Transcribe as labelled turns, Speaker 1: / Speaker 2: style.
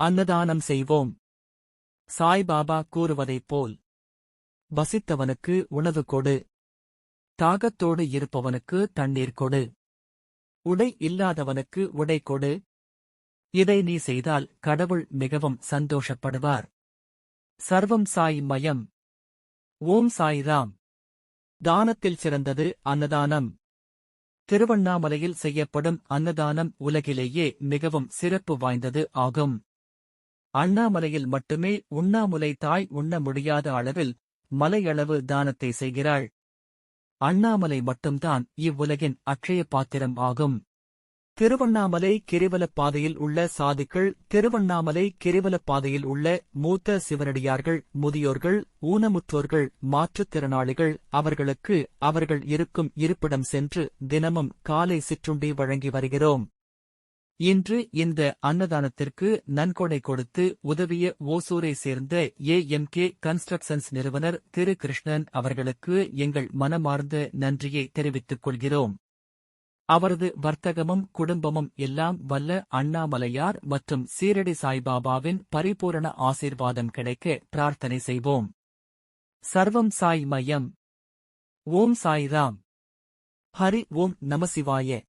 Speaker 1: அன்னதானம் செய்வோம். சாய்பாபா கூறுவதைப் போல் வசித்தவனுக்கு உணவு கொடு. தாகத்தோடு இருப்பவனுக்கு தண்ணீர் கொடு. உடை இல்லாதவனுக்கு உடை கொடு. இதை நீ செய்தால் கடவுள் மிகவும் சந்தோஷப்படுவார். சர்வம் சாய் மயம். ஓம் சாய்ராம் தானத்தில் சிறந்தது அன்னதானம். திருவண்ணாமலையில் செய்யப்படும் அன்னதானம் உலகிலேயே மிகவும் சிறப்பு வாய்ந்தது ஆகும். அண்ணாமலையில் மட்டுமே உண்ணாமுலை தாய் உண்ண முடியாத அளவில் மலையளவு தானத்தை செய்கிறாள். அண்ணாமலை மட்டும்தான் இவ்வுலகின் அட்சய பாத்திரம் ஆகும். திருவண்ணாமலை கிரிவலப் பாதையில் உள்ள சாதுக்கள் திருவண்ணாமலை கிரிவலப் பாதையில் உள்ள மூத்த சிவனடியார்கள் முதியோர்கள் ஊனமுற்றோர்கள் மாற்றுத்திறனாளிகள் அவர்களுக்கு அவர்கள் இருக்கும் இருப்பிடம் சென்று தினமும் காலை சிற்றுண்டி வழங்கி வருகிறோம். இன்று இந்த அன்னதானத்திற்கு நன்கொடை கொடுத்து உதவிய ஓசூரை சேர்ந்த ஏ எம் கே கன்ஸ்ட்ரக்ஷன்ஸ் நிறுவனர் திரு கிருஷ்ணன் அவர்களுக்கு எங்கள் மனமார்ந்த நன்றியை தெரிவித்துக் கொள்கிறோம். அவரது வர்த்தகமும் குடும்பமும் எல்லாம் வல்ல அண்ணாமலையார் மற்றும் சீரடி சாய்பாபாவின் பரிபூரண ஆசீர்வாதம் கிடைக்க பிரார்த்தனை செய்வோம். சர்வம் சாய் மயம். ஓம் சாய்ராம். ஹரி ஓம் நமசிவாய